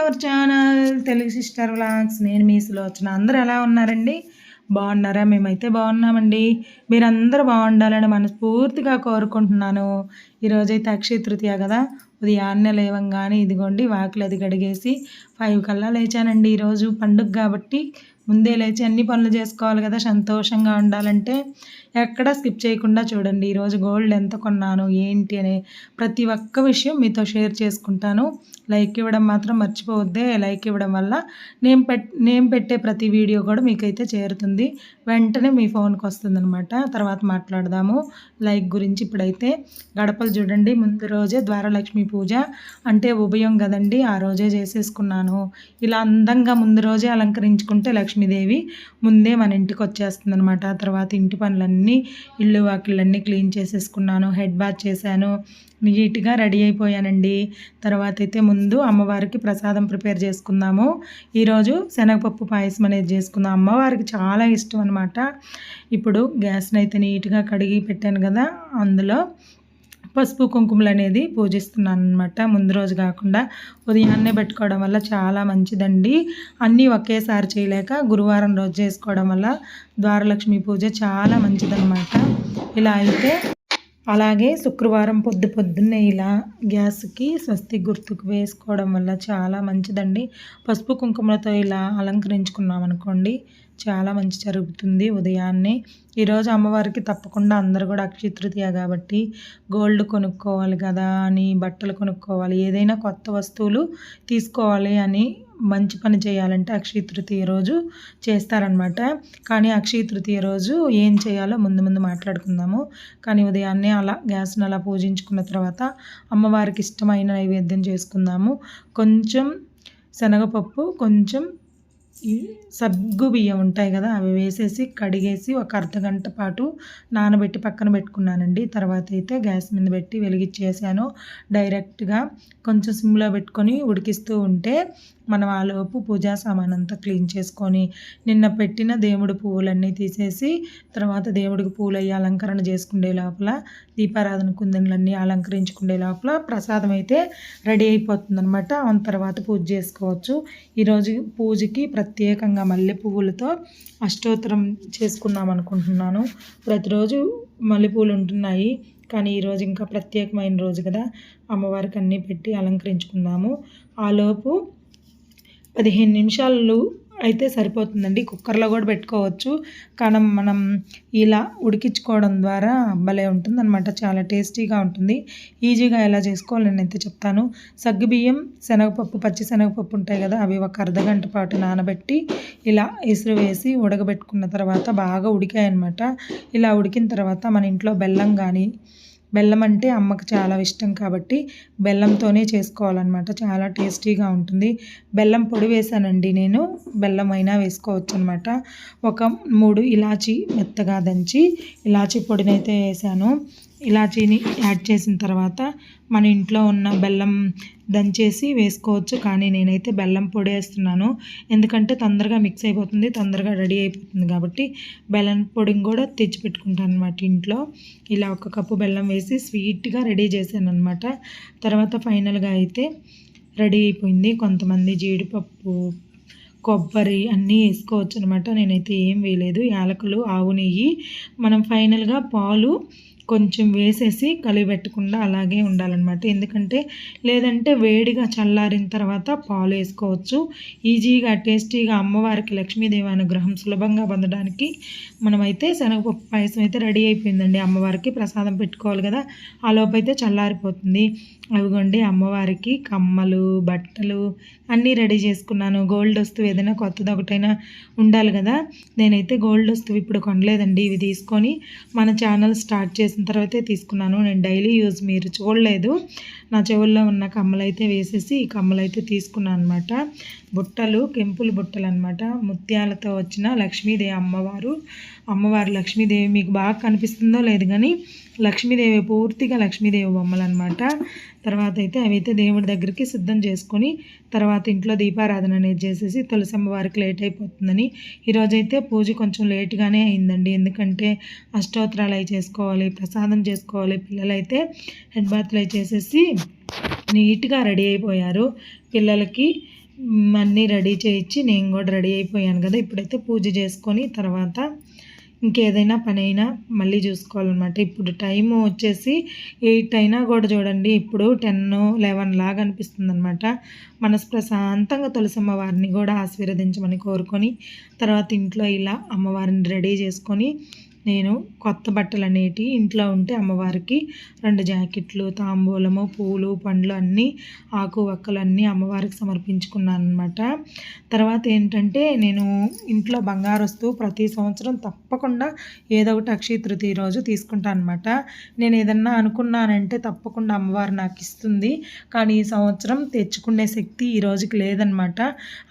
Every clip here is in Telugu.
Our channel Telugu sister vlogs నేను మీ సులోచన. అందరూ ఎలా ఉన్నారండి? బాగున్నారా? మేమైతే బాగున్నామండి. మీరందరూ బాగుండాలని మనస్ఫూర్తిగా కోరుకుంటున్నాను. ఈరోజైతే అక్షయ తృతీయ కదా? ఉదయాన్నే లేవంగానే ఇదిగోండి వాకిలు అది గడిగేసి ఫైవ్ కల్లా లేచానండి ఈరోజు పండుగ కాబట్టి. ముందే లేచి అన్ని పనులు చేసుకోవాలి కదా సంతోషంగా ఉండాలంటే. ఎక్కడ స్కిప్ చేయకుండా చూడండి. ఈరోజు గోల్డ్ ఎంత కొన్నాను ఏంటి అనే ప్రతి ఒక్క విషయం మీతో షేర్ చేసుకుంటాను. లైక్ ఇవ్వడం మాత్రం మర్చిపోవద్దే. లైక్ ఇవ్వడం వల్ల నేను పెట్ నేను పెట్టే ప్రతి వీడియో కూడా మీకైతే చేరుతుంది. వెంటనే మీ ఫోన్కి వస్తుందనమాట తర్వాత మాట్లాడదాము. లైక్ గురించి ఇప్పుడైతే గడపలు చూడండి. ముందు రోజే ద్వారలక్ష్మి పూజ. అంటే ఉభయం కదండి ఆ రోజే చేసేసుకున్నాను. ఇలా అందంగా ముందు రోజే అలంకరించుకుంటే లక్ష్మీదేవి ముందే మన ఇంటికి వచ్చేస్తుంది అనమాట తర్వాత ఇంటి పనులన్నీ ఇల్లు వాకిళ్ళన్నీ క్లీన్ చేసేసుకున్నాను హెడ్ బాత్ చేశాను నీట్గా రెడీ అయిపోయానండి. తర్వాత అయితే ముందు అమ్మవారికి ప్రసాదం ప్రిపేర్ చేసుకుందాము. ఈరోజు శనగపప్పు పాయసం అనేది చేసుకుందాం. అమ్మవారికి చాలా ఇష్టం అనమాట ఇప్పుడు గ్యాస్ని అయితే నీట్గా కడిగి పెట్టాను కదా అందులో పసుపు కుంకుమలు అనేది పూజిస్తున్నాను అనమాట ముందు రోజు కాకుండా ఉదయాన్నే పెట్టుకోవడం వల్ల చాలా మంచిదండి. అన్నీ ఒకేసారి చేయలేక గురువారం రోజు చేసుకోవడం వల్ల ద్వారలక్ష్మి పూజ చాలా మంచిదన్నమాట. ఇలా అయితే అలాగే శుక్రవారం పొద్దు పొద్దున్నే ఇలా గ్యాస్కి స్వస్తి గుర్తుకు వేసుకోవడం వల్ల చాలా మంచిదండి. పసుపు కుంకుమలతో ఇలా అలంకరించుకున్నాం అనుకోండి చాలా మంచి జరుగుతుంది ఉదయాన్నే. ఈరోజు అమ్మవారికి తప్పకుండా అందరు కూడా అక్షయతృతీయ కాబట్టి గోల్డ్ కొనుక్కోవాలి కదా అని బట్టలు కొనుక్కోవాలి ఏదైనా కొత్త వస్తువులు తీసుకోవాలి అని మంచి పని చేయాలంటే అక్షయ తృతీయ రోజు చేస్తారనమాట కానీ అక్షయ తృతీయ రోజు ఏం చేయాలో ముందు ముందు మాట్లాడుకుందాము. కానీ ఉదయాన్నే అలా గ్యాస్ను అలా పూజించుకున్న తర్వాత అమ్మవారికి ఇష్టమైన నైవేద్యం చేసుకుందాము. కొంచెం శనగపప్పు కొంచెం సగ్గు బియ్యం ఉంటాయి కదా అవి వేసేసి కడిగేసి ఒక అర్ధ గంట పాటు నానబెట్టి పక్కన పెట్టుకున్నానండి. తర్వాత అయితే గ్యాస్ మీద పెట్టి వెలిగించేసాను. డైరెక్ట్గా కొంచెం సిమ్లో పెట్టుకొని ఉడికిస్తూ ఉంటే మనం ఆలోపు పూజా సామాన్ అంతా క్లీన్ చేసుకొని నిన్న పెట్టిన దేవుడి పువ్వులన్నీ తీసేసి తర్వాత దేవుడికి పూలు అయ్యి అలంకరణ చేసుకునే లోపల దీపారాధన కుందన్లన్నీ అలంకరించుకునే లోపల ప్రసాదం అయితే రెడీ అయిపోతుంది అనమాట తర్వాత పూజ చేసుకోవచ్చు. ఈరోజు పూజకి ప్రత్యేకంగా మల్లె పువ్వులతో అష్టోత్తరం చేసుకుందాం అనుకుంటున్నాను ప్రతిరోజు మల్లెపూలు ఉంటున్నాయి. కానీ ఈరోజు ఇంకా ప్రత్యేకమైన రోజు కదా. అమ్మవారికి అన్నీ పెట్టి అలంకరించుకుందాము. ఆలోపు పదిహేను నిమిషాలు అయితే సరిపోతుందండి. కుక్కర్లో కూడా పెట్టుకోవచ్చు. కానీ మనం ఇలా ఉడికించుకోవడం ద్వారా భలే ఉంటుంది అనమాట చాలా టేస్టీగా ఉంటుంది. ఈజీగా ఎలా చేసుకోవాలి నేనైతే చెప్తాను. సగ్గుబియ్యం శనగపప్పు పచ్చి శనగపప్పు ఉంటాయి కదా అవి ఒక అర్ధగంట పాటు నానబెట్టి ఇలా ఇసురు వేసి ఉడకబెట్టుకున్న తర్వాత బాగా ఉడికాయన్నమాట. ఇలా ఉడికిన తర్వాత మన ఇంట్లో బెల్లం కానీ బెల్లం అంటే అమ్మకి చాలా ఇష్టం కాబట్టి బెల్లంతోనే చేసుకోవాలన్నమాట. చాలా టేస్టీగా ఉంటుంది. బెల్లం పొడి వేసానండి నేను. బెల్లం అయినా వేసుకోవచ్చు అనమాట ఒక మూడు ఇలాచీ మెత్తగా దంచి ఇలాచీ పొడినైతే వేసాను. ఇలాచీని యాడ్ చేసిన తర్వాత మన ఇంట్లో ఉన్న బెల్లం దంచేసి వేసుకోవచ్చు. కానీ నేనైతే బెల్లం పొడి వేస్తున్నాను. ఎందుకంటే తొందరగా మిక్స్ అయిపోతుంది తొందరగా రెడీ అయిపోతుంది కాబట్టి బెల్లం పొడిని కూడా తెచ్చి పెట్టుకుంటాను అనమాట ఇంట్లో. ఇలా ఒక కప్పు బెల్లం వేసి స్వీట్గా రెడీ చేశాను అనమాట తర్వాత ఫైనల్గా అయితే రెడీ అయిపోయింది. కొంతమంది జీడిపప్పు కొబ్బరి అన్నీ వేసుకోవచ్చు అనమాట నేనైతే ఏం వేయలేదు. యాలకులు ఆవు నెయ్యి. మనం ఫైనల్గా పాలు కొంచెం వేసేసి కలిపెట్టకుండా అలాగే ఉండాలన్నమాట. ఎందుకంటే లేదంటే వేడిగా చల్లారిన తర్వాత పాలు వేసుకోవచ్చు. ఈజీగా టేస్టీగా అమ్మవారికి లక్ష్మీదేవి అనుగ్రహం సులభంగా పొందడానికి మనమైతే శనగపప్పు పాయసం అయితే రెడీ అయిపోయిందండి. అమ్మవారికి ప్రసాదం పెట్టుకోవాలి కదా ఆ లోపైతే చల్లారిపోతుంది. అవిగోండి అమ్మవారికి కమ్మలు బట్టలు అన్నీ రెడీ చేసుకున్నాను. గోల్డ్ వస్తువు ఏదైనా కొత్తది ఒకటైనా ఉండాలి కదా. నేనైతే గోల్డ్ వస్తువు ఇప్పుడు కొనలేదండి. ఇవి తీసుకొని మన ఛానల్ స్టార్ట్ చేసిన తర్వాతే తీసుకున్నాను. నేను డైలీ యూజ్ మీరు చూడలేదు. నా చెవుల్లో ఉన్న కమ్మలు అయితే వేసేసి ఈ కమ్మలు అయితే తీసుకున్నాను అనమాట బుట్టలు కెంపులు బుట్టలు అనమాట ముత్యాలతో వచ్చిన లక్ష్మీదేవి అమ్మవారు. అమ్మవారు లక్ష్మీదేవి మీకు బాగా కనిపిస్తుందో లేదు కానీ లక్ష్మీదేవి పూర్తిగా లక్ష్మీదేవి బొమ్మలు అనమాట తర్వాత అయితే అవైతే దేవుడి దగ్గరికి సిద్ధం చేసుకొని తర్వాత ఇంట్లో దీపారాధన అనేది చేసేసి తులసమ్మ వారికి లేట్ అయిపోతుందని. ఈరోజైతే పూజ కొంచెం లేట్గానే అయిందండి. ఎందుకంటే అష్టోత్తరాలు అవి చేసుకోవాలి ప్రసాదం చేసుకోవాలి. పిల్లలైతే హెడ్ బాత్లు అవి చేసేసి నీట్గా రెడీ అయిపోయారు. పిల్లలకి అన్నీ రెడీ చేయించి నేను కూడా రెడీ అయిపోయాను కదా. ఇప్పుడైతే పూజ చేసుకొని తర్వాత ఇంకేదైనా పని అయినా మళ్ళీ చూసుకోవాలన్నమాట. ఇప్పుడు టైం వచ్చేసి ఎయిట్ అయినా కూడా చూడండి. ఇప్పుడు టెన్ లెవెన్ లాగా అనిపిస్తుంది అనమాట మనసు ప్రశాంతంగా తులసి అమ్మవారిని కూడా ఆశీర్వదించమని కోరుకొని తర్వాత ఇంట్లో ఇలా అమ్మవారిని రెడీ చేసుకొని నేను కొత్త బట్టలు అనేటి ఇంట్లో ఉంటే అమ్మవారికి రెండు జాకెట్లు తాంబూలము పూలు పండ్లు అన్నీ ఆకు వక్కలు అన్నీ అమ్మవారికి సమర్పించుకున్నాను అనమాట తర్వాత ఏంటంటే నేను ఇంట్లో బంగారు వస్తువు ప్రతి సంవత్సరం తప్పకుండా ఏదో ఒకటి అక్షయ తృతీయ రోజు తీసుకుంటాను అనమాట నేను ఏదన్నా అనుకున్నానంటే తప్పకుండా అమ్మవారు నాకు ఇస్తుంది. కానీ ఈ సంవత్సరం తెచ్చుకునే శక్తి ఈ రోజుకి లేదనమాట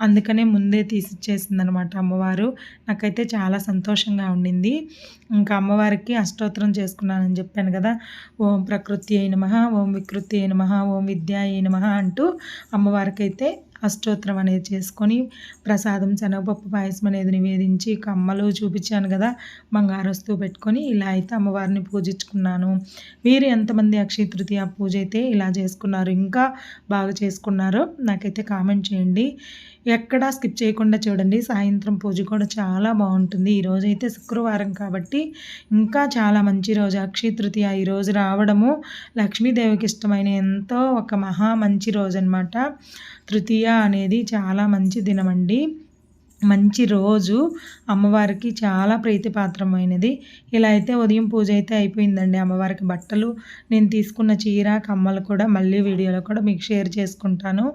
అందుకనే ముందే తీసిచ్చేసింది అనమాట అమ్మవారు. నాకైతే చాలా సంతోషంగా ఉండింది. ఇంకా అమ్మవారికి అష్టోత్తరం చేసుకున్నానని చెప్పాను కదా. ఓం ప్రకృతి అయిన మహా ఓం వికృతి అయిన మహా ఓం విద్య అయిన మహా అంటూ అమ్మవారికి అయితే అష్టోత్తరం అనేది చేసుకొని ప్రసాదం శనగపప్పు పాయసం అనేది నివేదించి కమ్మలు చూపించాను కదా. బంగారు వస్తువు పెట్టుకొని ఇలా అయితే అమ్మవారిని పూజించుకున్నాను. మీరు ఎంతమంది అక్షయ తృతీయ పూజ అయితే ఇలా చేసుకున్నారు ఇంకా బాగా చేసుకున్నారో నాకైతే కామెంట్ చేయండి. ఎక్కడా స్కిప్ చేయకుండా చూడండి. సాయంత్రం పూజ కూడా చాలా బాగుంటుంది. ఈ అయితే శుక్రవారం కాబట్టి ఇంకా చాలా మంచి రోజు. అక్షయ తృతీయ ఈరోజు రావడము లక్ష్మీదేవికి ఇష్టమైన ఎంతో ఒక మహా మంచి రోజు అనమాట తృతీయ అనేది చాలా మంచి దినం అండి మంచి రోజు అమ్మవారికి చాలా ప్రీతిపాత్రమైనది. ఇలా అయితే ఉదయం పూజ అయితే అయిపోయిందండి అమ్మవారికి బట్టలు. నేను తీసుకున్న చీర కమ్మలు కూడా మళ్ళీ వీడియోలో కూడా మీకు షేర్ చేసుకుంటాను.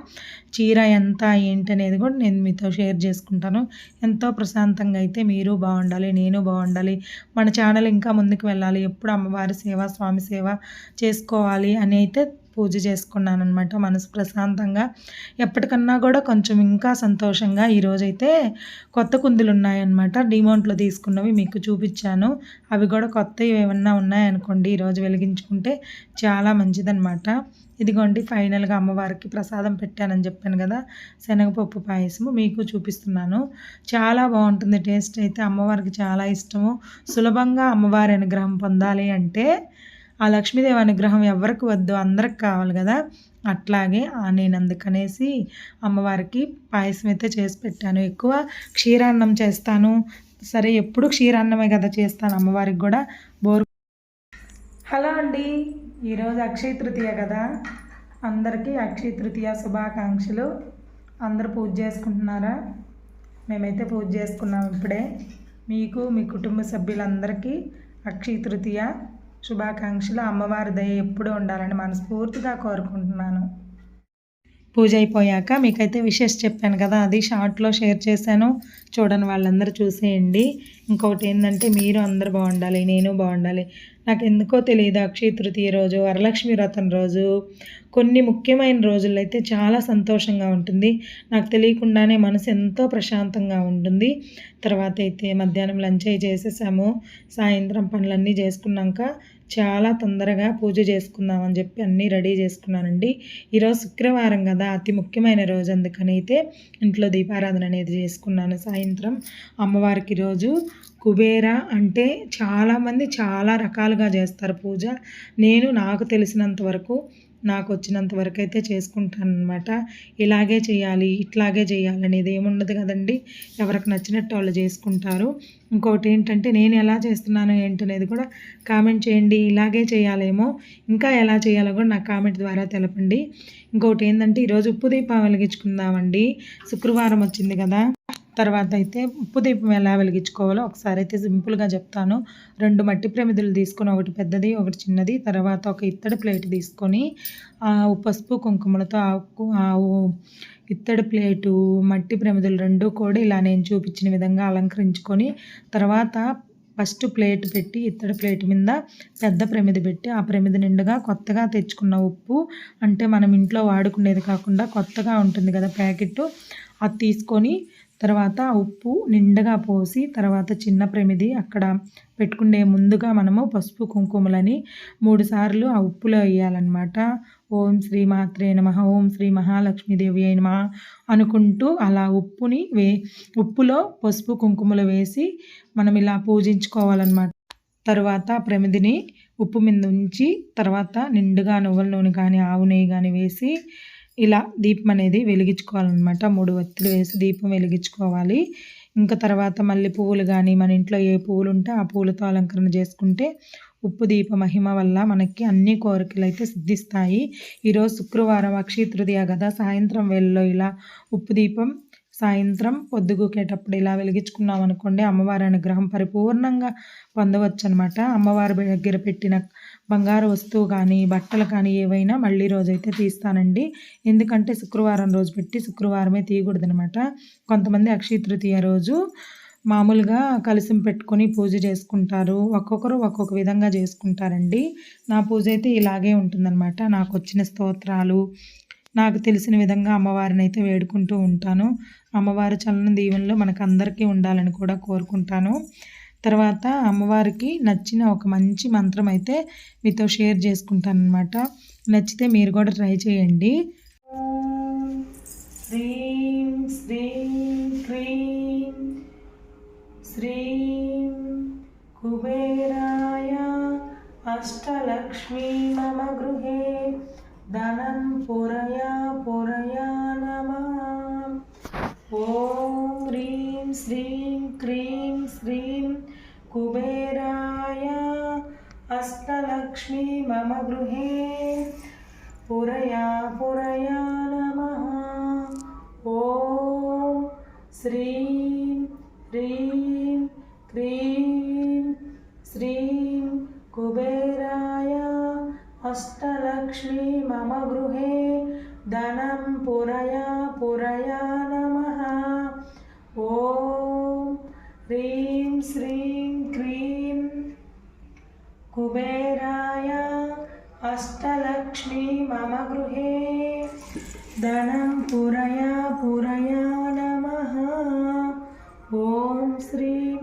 చీర ఎంత ఏంటి అనేది కూడా నేను మీతో షేర్ చేసుకుంటాను. ఎంతో ప్రశాంతంగా అయితే మీరు బాగుండాలి నేను బాగుండాలి మన ఛానల్ ఇంకా ముందుకు వెళ్ళాలి ఎప్పుడు అమ్మవారి సేవ స్వామి సేవ చేసుకోవాలి అని అయితే పూజ చేసుకున్నాను అనమాట మనసు ప్రశాంతంగా. ఎప్పటికన్నా కూడా కొంచెం ఇంకా సంతోషంగా ఈరోజైతే కొత్త కుందులు ఉన్నాయన్నమాట డిమౌంట్లో తీసుకున్నవి మీకు చూపించాను. అవి కూడా కొత్తవి ఏమన్నా ఉన్నాయనుకోండి ఈరోజు వెలిగించుకుంటే చాలా మంచిదన్నమాట. ఇదిగోండి ఫైనల్గా అమ్మవారికి ప్రసాదం పెట్టానని చెప్పాను కదా శనగపప్పు పాయసము మీకు చూపిస్తున్నాను. చాలా బాగుంటుంది టేస్ట్ అయితే అమ్మవారికి చాలా ఇష్టము. సులభంగా అమ్మవారి అనుగ్రహం పొందాలి అంటే ఆ లక్ష్మీదేవి అనుగ్రహం ఎవరికి వద్దు అందరికి కావాలి కదా. అట్లాగే ఆ నేను అందుకనేసి అమ్మవారికి పాయసం అయితే చేసి పెట్టాను. ఎక్కువ క్షీరాన్నం చేస్తాను. సరే ఎప్పుడు క్షీరాన్నమే కదా చేస్తాను అమ్మవారికి కూడా. బోరు హలో అండి. ఈరోజు అక్షయ తృతీయ కదా. అందరికీ అక్షయ తృతీయ శుభాకాంక్షలు. అందరు పూజ చేసుకుంటున్నారా? మేమైతే పూజ చేసుకున్నాం ఇప్పుడే. మీకు మీ కుటుంబ సభ్యులందరికీ అక్షయ తృతీయ శుభాకాంక్షలు. అమ్మవారి దయ ఎప్పుడూ ఉండాలని మనస్ఫూర్తిగా కోరుకుంటున్నాను. పూజ అయిపోయాక మీకైతే విషెస్ చెప్పాను కదా అది షార్ట్లో షేర్ చేశాను. చూడని వాళ్ళందరూ చూసేయండి. ఇంకొకటి ఏంటంటే మీరు అందరు బాగుండాలి నేను బాగుండాలి. నాకు ఎందుకో తెలియదు అక్షయ తృతీయ రోజు వరలక్ష్మి వ్రతం రోజు. కొన్ని ముఖ్యమైన రోజుల్లో అయితే చాలా సంతోషంగా ఉంటుంది. నాకు తెలియకుండానే మనసు ఎంతో ప్రశాంతంగా ఉంటుంది. తర్వాత అయితే మధ్యాహ్నం లంచ్ అయి చేసేసాము. సాయంత్రం పనులన్నీ చేసుకున్నాక చాలా తొందరగా పూజ చేసుకుందామని చెప్పి అన్నీ రెడీ చేసుకున్నానండి. ఈరోజు శుక్రవారం కదా అతి ముఖ్యమైన రోజు. అందుకని అయితే ఇంట్లో దీపారాధన అనేది చేసుకున్నాను సాయంత్రం. అమ్మవారికి రోజు కుబేర అంటే చాలామంది చాలా రకాలుగా చేస్తారు పూజ. నేను నాకు తెలిసినంత వరకు నాకు వచ్చినంత వరకు అయితే చేసుకుంటాను అనమాట ఇలాగే చేయాలి ఇట్లాగే చేయాలి అనేది ఏముండదు కదండి. ఎవరికి నచ్చినట్టు వాళ్ళు చేసుకుంటారు. ఇంకోటి ఏంటంటే నేను ఎలా చేస్తున్నాను ఏంటనేది కూడా కామెంట్ చేయండి. ఇలాగే చేయాలేమో ఇంకా ఎలా చేయాలో కూడా నాకు కామెంట్ ద్వారా తెలపండి. ఇంకొకటి ఏంటంటే ఈరోజు ఉప్పు దీపం వెలిగించుకుందామండి శుక్రవారం వచ్చింది కదా. తర్వాత అయితే ఉప్పు దీపం ఎలా వెలిగించుకోవాలో ఒకసారి అయితే సింపుల్గా చెప్తాను. రెండు మట్టి ప్రమిదులు తీసుకొని ఒకటి పెద్దది ఒకటి చిన్నది. తర్వాత ఒక ఇత్తడి ప్లేట్ తీసుకొని ఆ పసుపు కుంకుమలతో ఆకు ఆ ఇత్తడి ప్లేటు మట్టి ప్రమిదులు రెండు కూడా ఇలా నేను చూపించిన విధంగా అలంకరించుకొని తర్వాత ఫస్ట్ ప్లేట్ పెట్టి ఇత్తడి ప్లేట్ మీద పెద్ద ప్రమిద పెట్టి ఆ ప్రమిద నిండుగా కొత్తగా తెచ్చుకున్న ఉప్పు అంటే మనం ఇంట్లో వాడుకునేది కాకుండా కొత్తగా ఉంటుంది కదా ప్యాకెట్ అది తీసుకొని తర్వాత ఉప్పు నిండుగా పోసి తర్వాత చిన్న ప్రమిది అక్కడ పెట్టుకునే ముందుగా మనము పసుపు కుంకుమలని మూడు సార్లు ఆ ఉప్పులో వేయాలన్నమాట. ఓం శ్రీ మాత్రే నమ ఓం శ్రీ మహాలక్ష్మీదేవి అయిన అనుకుంటూ అలా ఉప్పుని వే ఉప్పులో పసుపు కుంకుమలు వేసి మనం ఇలా పూజించుకోవాలన్నమాట. తర్వాత ప్రమిదిని ఉప్పు మీద ఉంచి తర్వాత నిండుగా నువ్వుల నూనె కానీ ఆవు నెయ్యి కానీ వేసి ఇలా దీపం అనేది వెలిగించుకోవాలన్నమాట. మూడు వత్తులు వేసి దీపం వెలిగించుకోవాలి. ఇంకా తర్వాత మళ్ళీ పువ్వులు కానీ మన ఇంట్లో ఏ పువ్వులు ఉంటే ఆ పువ్వులతో అలంకరణ చేసుకుంటే ఉప్పు దీప మహిమ వల్ల మనకి అన్ని కోరికలు అయితే సిద్ధిస్తాయి. ఈరోజు శుక్రవారం అక్షయ తృతీయ కదా. సాయంత్రం వేళలో ఇలా ఉప్పు దీపం సాయంత్రం పొద్దుగూకేటప్పుడు ఇలా వెలిగించుకున్నాం అనుకోండి అమ్మవారి అనుగ్రహం పరిపూర్ణంగా పొందవచ్చు అనమాట అమ్మవారి దగ్గర పెట్టిన బంగారు వస్తువు కానీ బట్టలు కానీ ఏవైనా మళ్ళీ రోజైతే తీస్తానండి. ఎందుకంటే శుక్రవారం రోజు పెట్టి శుక్రవారమే తీయకూడదు అనమాట కొంతమంది అక్షయ తృతీయ రోజు మామూలుగా కలిసిం పెట్టుకొని పూజ చేసుకుంటారు. ఒక్కొక్కరు ఒక్కొక్క విధంగా చేసుకుంటారండి. నా పూజ అయితే ఇలాగే ఉంటుందన్నమాట నాకు వచ్చిన స్తోత్రాలు నాకు తెలిసిన విధంగా అమ్మవారిని అయితే వేడుకుంటూ ఉంటాను. అమ్మవారి చలన దీవెనలో మనకు అందరికీ ఉండాలని కూడా కోరుకుంటాను. తర్వాత అమ్మవారికి నచ్చిన ఒక మంచి మంత్రం అయితే మీతో షేర్ చేసుకుంటాను అనమాట నచ్చితే మీరు కూడా ట్రై చేయండి. శ్రీం శ్రీం క్రీం శ్రీం కుబేరాయ అష్టలక్ష్మీ మమ గృహే गृहे पुरया पुरया नमः। ॐ श्रीं, ह्रीं, क्रीं, श्रीं कुबेराय अष्टलक्ष्मी मम गृहे धनं पुरया पुरया नमः। ॐ ह्रीं, श्रीं, क्रीं, कुबेर अष्टलक्ष्मी मम गृहे। धनं पुरया पुरया नमः। ॐ श्रीं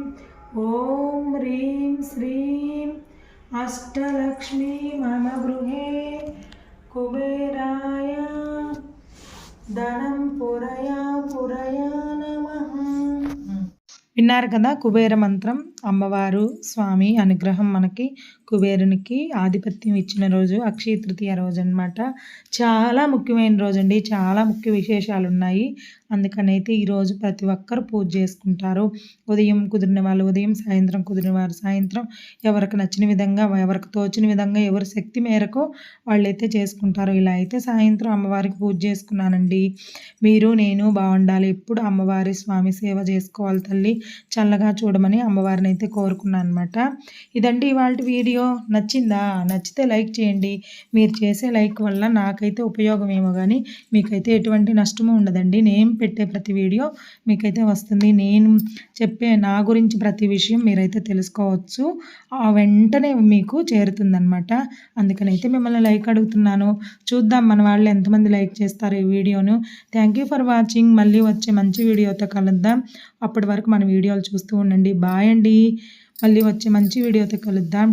ॐ ह्रीं श्रीं। अष्टलक्ष्मी విన్నారు కదా కుబేర మంత్రం. అమ్మవారు స్వామి అనుగ్రహం మనకి కుబేరునికి ఆధిపత్యం ఇచ్చిన రోజు అక్షయ తృతీయ రోజు అనమాట చాలా ముఖ్యమైన రోజు అండి చాలా ముఖ్య విశేషాలు ఉన్నాయి. అందుకనైతే ఈరోజు ప్రతి ఒక్కరు పూజ చేసుకుంటారు. ఉదయం కుదిరిన వాళ్ళు ఉదయం సాయంత్రం కుదిరిన వారు సాయంత్రం. ఎవరికి నచ్చిన విధంగా ఎవరికి తోచిన విధంగా ఎవరి శక్తి మేరకు వాళ్ళైతే చేసుకుంటారు. ఇలా అయితే సాయంత్రం అమ్మవారికి పూజ చేసుకున్నానండి. మీరు నేను బాగుండాలి. ఎప్పుడు అమ్మవారి స్వామి సేవ చేసుకోవాలి తల్లి. చల్లగా చూడమని అమ్మవారిని అయితే కోరుకున్నాను అనమాట ఇదండి ఇవాళ వీడియో. నచ్చిందా? నచ్చితే లైక్ చేయండి. మీరు చేసే లైక్ వల్ల నాకైతే ఉపయోగం ఏమో కానీ మీకైతే ఎటువంటి నష్టము ఉండదండి. నేను పెట్టే ప్రతి వీడియో మీకైతే వస్తుంది. నేను చెప్పే నా గురించి ప్రతి విషయం మీరైతే తెలుసుకోవచ్చు. ఆ వెంటనే మీకు చేరుతుందనమాట అందుకనైతే మిమ్మల్ని లైక్ అడుగుతున్నాను. చూద్దాం మన వాళ్ళు ఎంతమంది లైక్ చేస్తారు ఈ వీడియోను. Thank you for watching. మళ్ళీ వచ్చే మంచి వీడియోతో కలుద్దాం. అప్పటి వరకు మన వీడియోలు చూస్తూ ఉండండి. బాయ్ అండి. మళ్ళీ వచ్చే మంచి వీడియోతో కలుద్దాం.